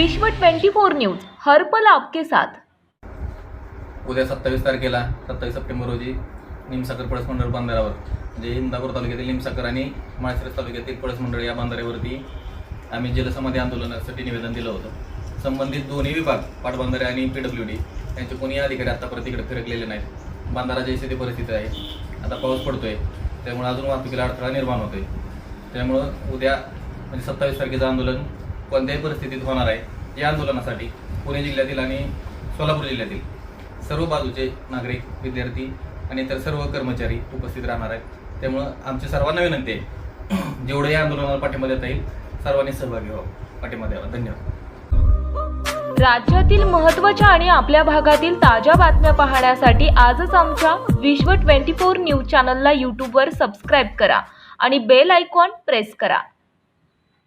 विश्व 24 न्यूज हर्पल आपके साथ. उद्या सत्तावीस तारखेला सत्तावीस सप्टेंबर रोजी निमसाकर पळस मंडळ बांधाऱ्यावर म्हणजे इंदापूर तालुक्यातील निमसाकर आणि माळशिरस तालुक्यातील पळस मंडळ या बांधाऱ्यावरती आम्ही जलसमाधी आंदोलनासाठी निवेदन दिलं होतं. संबंधित दोन्ही विभाग पाटबंधारे आणि पी डब्ल्यू डी यांचे कोणी अधिकारी आतापर्यंत इकडे फिरकलेले नाहीत. बांधारा जैसे ती परिस्थिती आहे. आता पाऊस पडतोय. त्यामुळे अजून वाहतुकीला अडथळा निर्माण होतोय. त्यामुळं उद्या म्हणजे सत्तावीस तारखेचं आंदोलन कोणत्याही परिस्थितीत होणार आहे या आंदोलनासाठी पुणे जिल्ह्यातील आणि सोलापूर जिल्ह्यातील सर्व बाजूचे नागरिक विद्यार्थी आणि इतर सर्व कर्मचारी उपस्थित राहणार आहेत. त्यामुळं आमची सर्वांना विनंती आहे जेवढं या आंदोलनाला पाठिंबा देता येईल सर्वांनी सहभागी व्हावं. पाठिंबा द्यावा. धन्यवाद. राज्यातील महत्त्वाच्या आणि आपल्या भागातील ताज्या बातम्या पाहण्यासाठी आजच आमच्या विश्व 24 न्यूज चॅनलला यूट्यूबवर सबस्क्राईब करा आणि बेल आयकॉन प्रेस करा.